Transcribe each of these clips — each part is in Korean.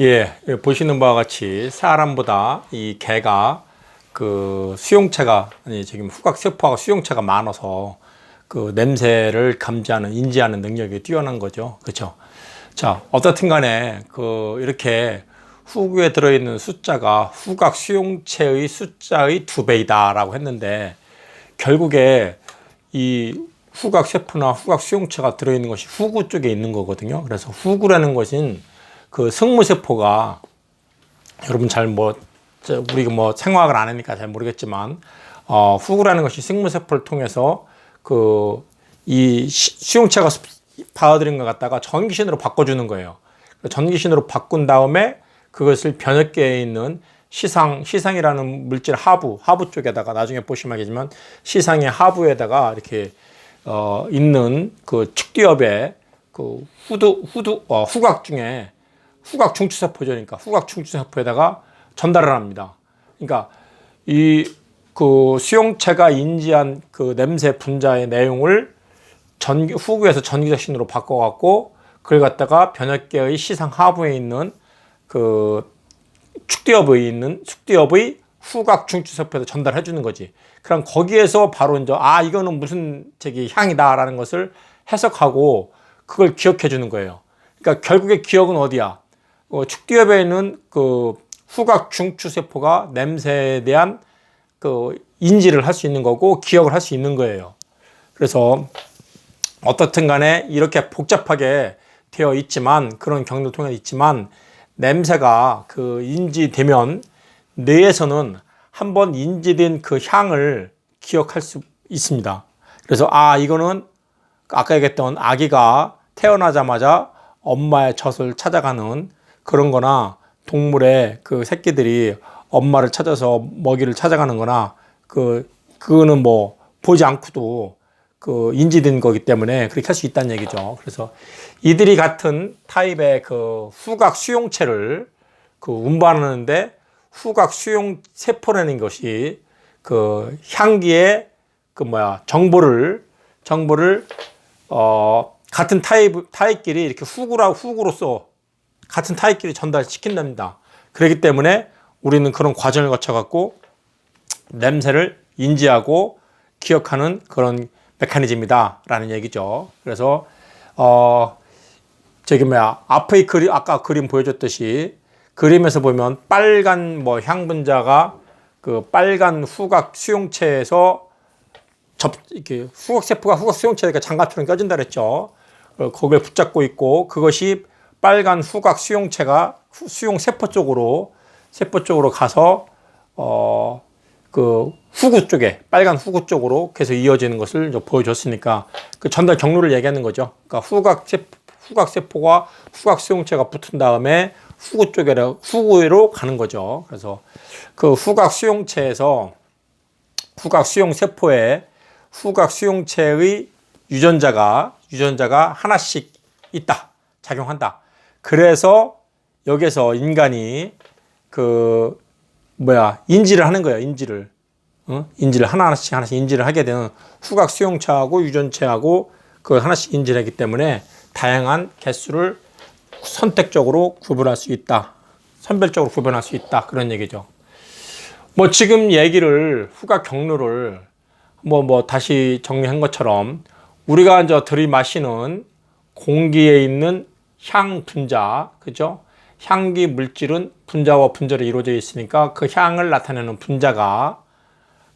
예, 예, 보시는 바와 같이 사람보다 이 개가 그 수용체가 아니 지금 후각 세포하고 수용체가 많아서 그 냄새를 감지하는 인지하는 능력이 뛰어난 거죠. 그렇죠? 자, 어떻든 간에 그 이렇게 후구에 들어있는 숫자가 후각 수용체의 숫자의 두 배이다라고 했는데 결국에 이 후각 세포나 후각 수용체가 들어있는 것이 후구 쪽에 있는 거거든요. 그래서 후구라는 것은 그 승무세포가 여러분 잘 뭐 우리가 뭐 생화학을 안 하니까 잘 모르겠지만 어, 후구라는 것이 승무세포를 통해서 그 이 수용체가 받아들인 것 갖다가 전기신으로 바꿔주는 거예요. 전기신으로 바꾼 다음에 그것을 변액계에 있는 시상 시상이라는 물질 하부 하부 쪽에다가 나중에 보시면 알겠지만 시상의 하부에다가 이렇게 어, 있는 그 축기업의 그 후두 후두 어, 후각 중에 후각 중추세포죠니까 후각 중추세포에다가 전달을 합니다. 그러니까 이 그 수용체가 인지한 그 냄새 분자의 내용을 전기 후구에서 전기적 신호로 바꿔갖고 그걸 갖다가 변액계의 시상 하부에 있는 그 축대엽의 있는 축대엽의 후각 중추세포에서 전달해 주는 거지. 그럼 거기에서 바로 이제 아 이거는 무슨 저기 향이다라는 것을 해석하고 그걸 기억해 주는 거예요. 그러니까 결국에 기억은 어디야? 어, 축대엽에 있는 그 후각 중추세포가 냄새에 대한 그 인지를 할 수 있는 거고 기억을 할 수 있는 거예요. 그래서 어떻든 간에 이렇게 복잡하게 되어 있지만 그런 경로 통해 있지만 냄새가 그 인지되면 뇌에서는 한번 인지된 그 향을 기억할 수 있습니다. 그래서 아 이거는 아까 얘기했던 아기가 태어나자마자 엄마의 젖을 찾아가는 그런 거나 동물의 그 새끼들이 엄마를 찾아서 먹이를 찾아가는 거나 그 그거는 뭐 보지 않고도 그 인지된 거기 때문에 그렇게 할 수 있다는 얘기죠. 그래서 이들이 같은 타입의 그 후각 수용체를 그 운반하는데 후각 수용 세포라는 것이 그 향기의 그 뭐야 정보를 정보를 어 같은 타입 타입끼리 이렇게 후구라 후구로서 같은 타입끼리 전달시킨답니다. 그렇기 때문에 우리는 그런 과정을 거쳐 갖고 냄새를 인지하고 기억하는 그런 메커니즘이다라는 얘기죠. 그래서 어 저기 뭐야 앞의 그림 아까 그림 보여줬듯이 그림에서 보면 빨간 뭐 향분자가 그 빨간 후각 수용체에서 접 이렇게 후각 세포가 후각 수용체가 장갑처럼 껴진다 그랬죠. 어, 거기에 붙잡고 있고 그것이 빨간 후각 수용체가 수용 세포 쪽으로 세포 쪽으로 가서 어 그 후구 쪽에 빨간 후구 쪽으로 계속 이어지는 것을 보여줬으니까 그 전달 경로를 얘기하는 거죠. 그러니까 후각 세포, 후각 세포가 후각 수용체가 붙은 다음에 후구 쪽으로 후구로 가는 거죠. 그래서 그 후각 수용체에서 후각 수용 세포에 후각 수용체의 유전자가 유전자가 하나씩 있다. 작용한다. 그래서 여기서 인간이 그 뭐야 인지를 하는 거예요. 인지를 어? 인지를 하나하나씩 하나씩 인지를 하게 되는 후각 수용체하고 유전체하고 그 하나씩 인지를 하기 때문에 다양한 개수를 선택적으로 구분할 수 있다. 선별적으로 구분할 수 있다. 그런 얘기죠. 뭐 지금 얘기를 후각 경로를 뭐뭐 다시 정리한 것처럼 우리가 이제 들이마시는 공기에 있는 향 분자, 그죠? 향기 물질은 분자와 분자로 이루어져 있으니까 그 향을 나타내는 분자가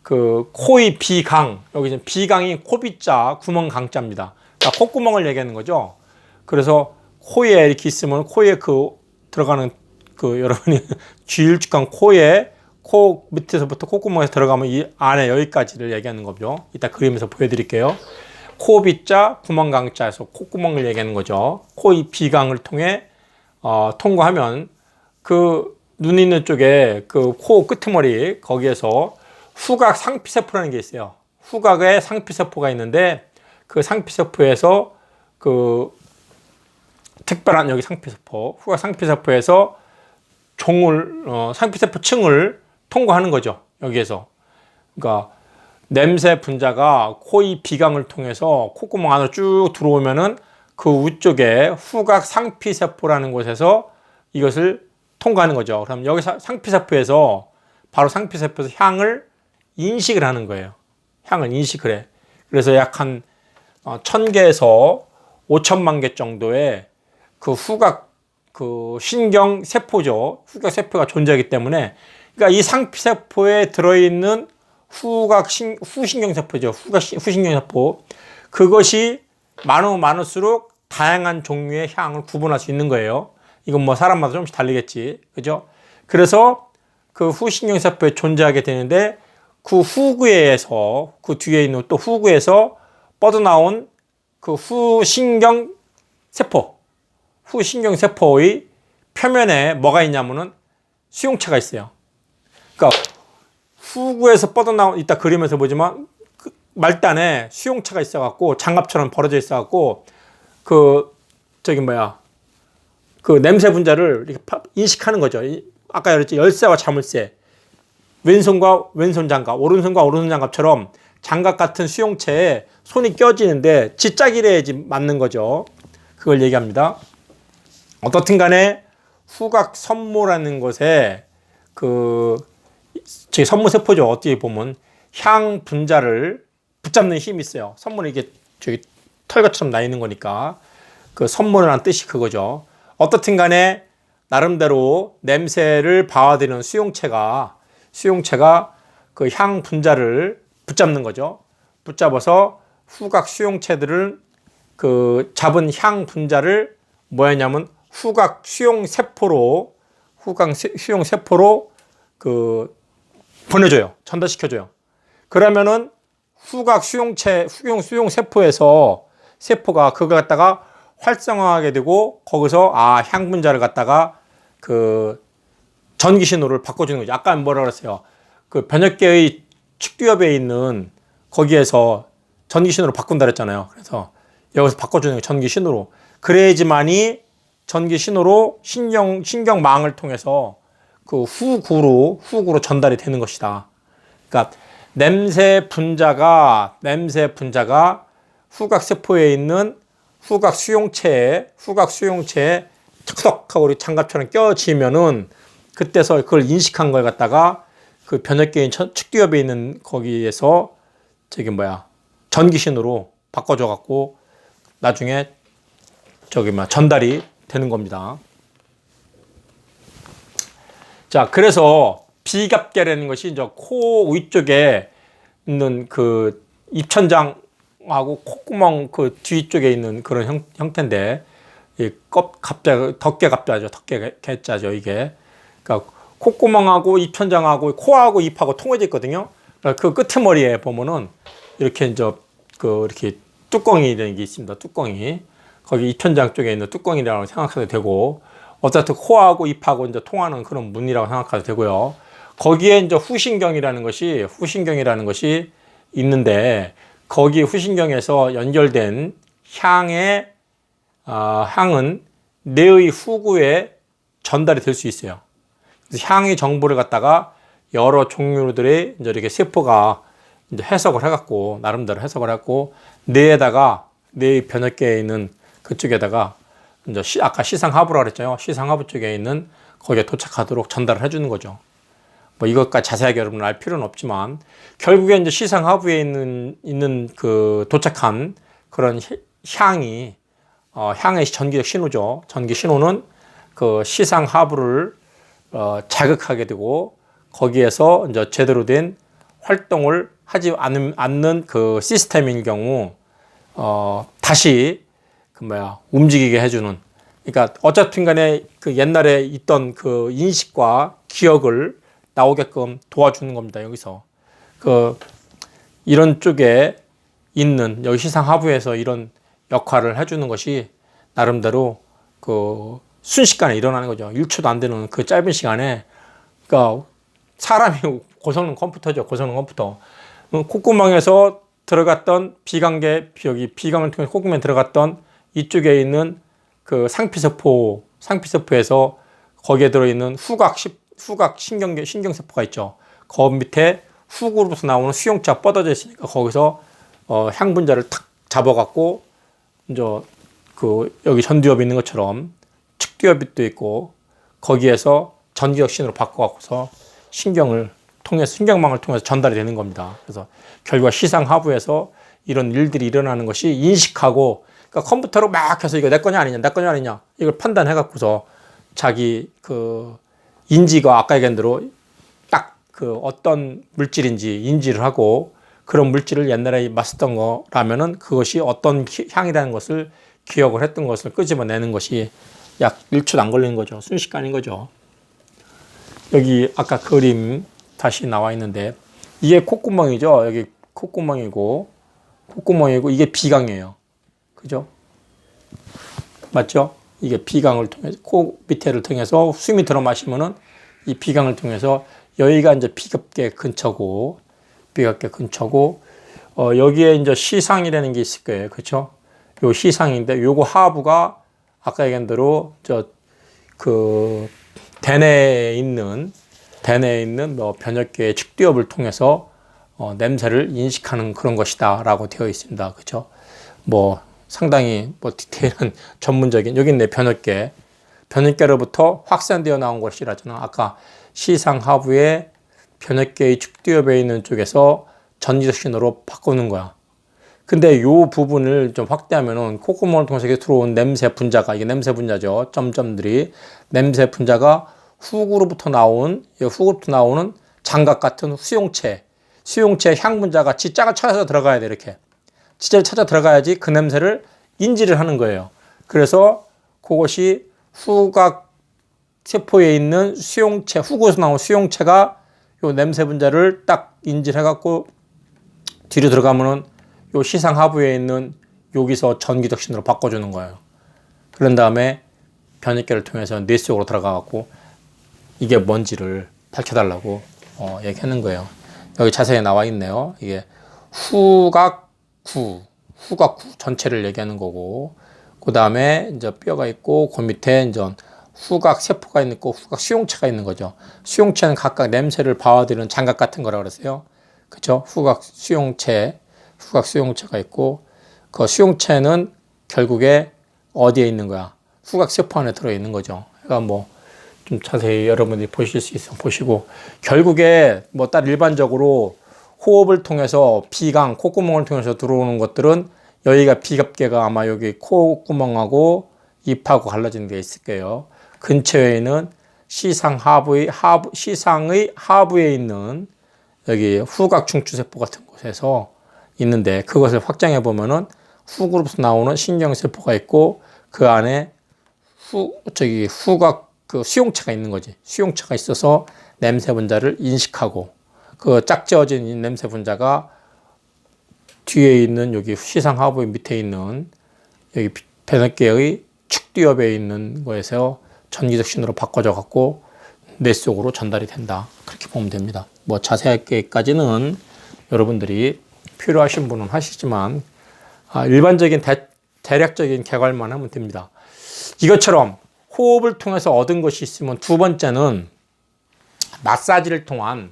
그 코의 비강, 여기 비강이 코비자, 구멍 강자입니다. 그러니까 콧구멍을 얘기하는 거죠. 그래서 코에 이렇게 있으면 코에 그 들어가는 그 여러분이 쥐일쭉한 코에 코 밑에서부터 콧구멍에서 들어가면 이 안에 여기까지를 얘기하는 거죠. 이따 그림에서 보여드릴게요. 코빗자 구멍강자에서 콧구멍을 얘기하는 거죠. 코의 비강을 통해 어, 통과하면 그 눈 있는 쪽에 그 코 끄트머리 거기에서 후각 상피세포라는 게 있어요. 후각에 상피세포가 있는데 그 상피세포에서 그 특별한 여기 상피세포, 후각 상피세포에서 종을 어, 상피세포 층을 통과하는 거죠. 여기에서 그러니까 냄새 분자가 코의 비강을 통해서 콧구멍 안으로 쭉 들어오면은 그 위쪽에 후각 상피세포라는 곳에서 이것을 통과하는 거죠. 그럼 여기 서 상피세포에서 바로 상피세포에서 향을 인식을 하는 거예요. 향을 인식을 해. 그래서 약한 어, 1000개에서 5천만 개 정도의 그 후각 그 신경 세포죠. 후각 세포가 존재하기 때문에 그러니까 이 상피세포에 들어 있는 후각 신, 후신경 세포죠. 후각 시- 후신경 세포 그것이 많으면 많을수록 다양한 종류의 향을 구분할 수 있는 거예요. 이건 뭐 사람마다 조금씩 달리겠지. 그죠? 그래서 그 후신경 세포에 존재하게 되는데 그 후구에서 그 뒤에 있는 또 후구에서 뻗어나온 그 후신경 세포, 후신경 세포의 표면에 뭐가 있냐면은 수용체가 있어요. 그러니까 후구에서 뻗어나온 이따 그림에서 보지만 그 말단에 수용체가 있어갖고 장갑처럼 벌어져 있어갖고 그 저기 뭐야 그 냄새 분자를 이렇게 파- 인식하는 거죠. 이- 아까 그랬지 열쇠와 자물쇠 왼손과 왼손 장갑, 오른손과 오른손 장갑처럼 장갑 같은 수용체에 손이 껴지는데 지짝이래야지 맞는 거죠. 그걸 얘기합니다. 어떻든 간에 후각 선모라는 것에 그, 제 선모세포죠. 어떻게 보면 향 분자를 붙잡는 힘이 있어요. 선모는 이게 저기 털같처럼 나 있는 거니까 그 선모라는 뜻이 그거죠. 어떻든 간에 나름대로 냄새를 봐와되는 수용체가 수용체가 그 향 분자를 붙잡는 거죠. 붙잡아서 후각 수용체들은 그 잡은 향 분자를 뭐였냐면 후각 수용 세포로 후각 세- 수용 세포로 그 보내줘요. 전달시켜줘요. 그러면은 후각 수용체 후용 수용 세포에서 세포가 그거 갖다가 활성화하게 되고 거기서 아 향 분자를 갖다가 그 전기 신호를 바꿔주는 거죠. 아까 뭐라 그랬어요? 그 변역계의 축두엽에 있는 거기에서 전기 신호로 바꾼다 그랬잖아요. 그래서 여기서 바꿔주는 거예요. 전기 신호로. 그래야지만이 전기 신호로 신경 신경망을 통해서 그 후구로 후구로 전달이 되는 것이다. 그러니까 냄새 분자가 냄새 분자가 후각 세포에 있는 후각 수용체에 후각 수용체에 척척하고 우리 장갑처럼 껴지면은 그때서 그걸 인식한 걸 갖다가 그 변역계인 천- 축두엽에 있는 거기에서 저기 뭐야 전기신호로 바꿔줘 갖고 나중에 저기 뭐 전달이 되는 겁니다. 자, 그래서 비갑계라는 것이 이제 코 위쪽에 있는 그 입천장하고 콧구멍 그 뒤쪽에 있는 그런 형, 형태인데 이껍 갑자 덕계 갑자죠. 덕계 개자죠, 이게. 그러니까 콧구멍하고 입천장하고 코하고 입하고 통해져 있거든요. 그러니까 그 끄트머리에 보면은 이렇게 이제 그 이렇게 뚜껑이 되는 게 있습니다. 뚜껑이. 거기 입천장 쪽에 있는 뚜껑이라고 생각해도 되고 어쨌든 코하고 입하고 이제 통하는 그런 문이라고 생각해도 되고요. 거기에 이제 후신경이라는 것이 후신경이라는 것이 있는데 거기 후신경에서 연결된 향의 아, 향은 뇌의 후구에 전달이 될 수 있어요. 향의 정보를 갖다가 여러 종류들의 이제 이렇게 세포가 이제 해석을 해갖고 나름대로 해석을 해갖고 뇌에다가 뇌의 변역계에 있는 그쪽에다가 이제 시, 아까 시상하부라 그랬잖아요. 시상하부 쪽에 있는 거기에 도착하도록 전달을 해주는 거죠. 뭐 이것까지 자세하게 여러분 알 필요는 없지만 결국에 이제 시상하부에 있는 있는 그 도착한 그런 히- 향이 어, 향의 전기적 신호죠. 전기 신호는 그 시상하부를 어, 자극하게 되고 거기에서 이제 제대로 된 활동을 하지 않는, 않는 그 시스템인 경우 어, 다시 그 뭐야 움직이게 해주는. 그러니까 어쨌든 간에 그 옛날에 있던 그 인식과 기억을 나오게끔 도와주는 겁니다 여기서. 그 이런 쪽에 있는 여기 시상 하부에서 이런 역할을 해주는 것이 나름대로 그 순식간에 일어나는 거죠. 1초도 안 되는 그 짧은 시간에. 그러니까 사람이 고성능 컴퓨터죠 고성능 컴퓨터. 어, 콧구멍에서 들어갔던 비강계 여기 비강을 통해 콧구멍에 들어갔던 이쪽에 있는 그 상피세포 상피세포에서 거기에 들어있는 후각 시, 후각 신경계 신경세포가 있죠. 그 밑에 후구로부터 나오는 수용체가 뻗어져 있으니까 거기서 어, 향 분자를 탁 잡아갖고 이제 그 여기 전두엽이 있는 것처럼 측두엽이 또 있고 거기에서 전기혁신으로 바꿔갖고서 신경을 통해서 신경망을 통해서 전달이 되는 겁니다. 그래서 결과 시상 하부에서 이런 일들이 일어나는 것이 인식하고 그러니까 컴퓨터로 막 해서 이거 내 거냐 아니냐 내 거냐 아니냐 이걸 판단해 갖고서 자기 그 인지가 아까 얘기한 대로 딱 그 어떤 물질인지 인지를 하고 그런 물질을 옛날에 마셨던 거라면은 그것이 어떤 기- 향이라는 것을 기억을 했던 것을 끄집어내는 것이 약 1초도 안 걸리는 거죠. 순식간인 거죠. 여기 아까 그림 다시 나와 있는데 이게 콧구멍이죠. 여기 콧구멍이고 콧구멍이고 이게 비강이에요. 그죠? 맞죠? 이게 비강을 통해서 코 밑에를 통해서 숨이 들어 마시면은 이 비강을 통해서 여기가 이제 비겁계 근처고 비겁계 근처고 어 여기에 이제 시상이라는 게 있을 거예요. 그렇죠? 요 시상인데 요거 하부가 아까 얘기한 대로 저 그 대뇌에 있는 대뇌에 있는 뭐 변역계의 측두엽을 통해서 어, 냄새를 인식하는 그런 것이다라고 되어 있습니다. 그렇죠? 뭐 상당히 뭐 디테일한 전문적인 여기 있네 변역계 변역계로부터 확산되어 나온 것이라잖아. 아까 시상 하부에 변역계의 측두엽에 있는 쪽에서 전기적신호로 바꾸는 거야. 근데 요 부분을 좀 확대하면은 콧구멍을 통해서 들어온 냄새 분자가 이게 냄새 분자죠. 점점들이 냄새 분자가 훅으로부터 나온 이 훅으로부터 나오는 장갑 같은 수용체 수용체 향 분자가 지짝을 찾아서 들어가야 돼 이렇게 지짝을 찾아 들어가야지 그 냄새를 인지를 하는 거예요. 그래서 그것이 후각 세포에 있는 수용체 훅에서 나온 수용체가 요 냄새 분자를 딱 인지를 해갖고 뒤로 들어가면은 요 시상 하부에 있는 여기서 전기적신으로 바꿔주는 거예요. 그런 다음에 변이계를 통해서 뇌 속으로 들어가갖고 이게 뭔지를 밝혀달라고 어, 얘기하는 거예요. 여기 자세히 나와 있네요. 이게 후각 구, 후각구 전체를 얘기하는 거고, 그 다음에 이제 뼈가 있고, 그 밑에 이제 후각 세포가 있고, 후각 수용체가 있는 거죠. 수용체는 각각 냄새를 봐와드리는 장갑 같은 거라 그랬어요. 그죠? 후각 수용체, 후각 수용체가 있고, 그 수용체는 결국에 어디에 있는 거야? 후각 세포 안에 들어 있는 거죠. 그러니까 뭐, 좀 자세히 여러분들이 보실 수 있으면 보시고 결국에 뭐 따로 일반적으로 호흡을 통해서 비강 콧구멍을 통해서 들어오는 것들은 여기가 비갑계가 아마 여기 콧구멍하고 입하고 갈라지는 게 있을 거예요. 근처에는 시상 하부의 하부 시상의 하부에 있는 여기 후각 중추세포 같은 곳에서 있는데 그것을 확장해 보면은 후그룹에서 나오는 신경세포가 있고 그 안에 후 저기 후각 그 수용체가 있는 거지. 수용체가 있어서 냄새 분자를 인식하고 그 짝지어진 이 냄새 분자가 뒤에 있는 여기 시상 하부 밑에 있는 여기 배너계의 축두엽에 있는 거에서 전기적 신호로 바꿔져 갖고 뇌 속으로 전달이 된다. 그렇게 보면 됩니다. 뭐 자세하게까지는 여러분들이 필요하신 분은 하시지만 아, 일반적인 대, 대략적인 개괄만 하면 됩니다. 이것처럼 호흡을 통해서 얻은 것이 있으면 두 번째는 마사지를 통한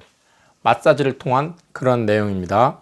마사지를 통한 그런 내용입니다.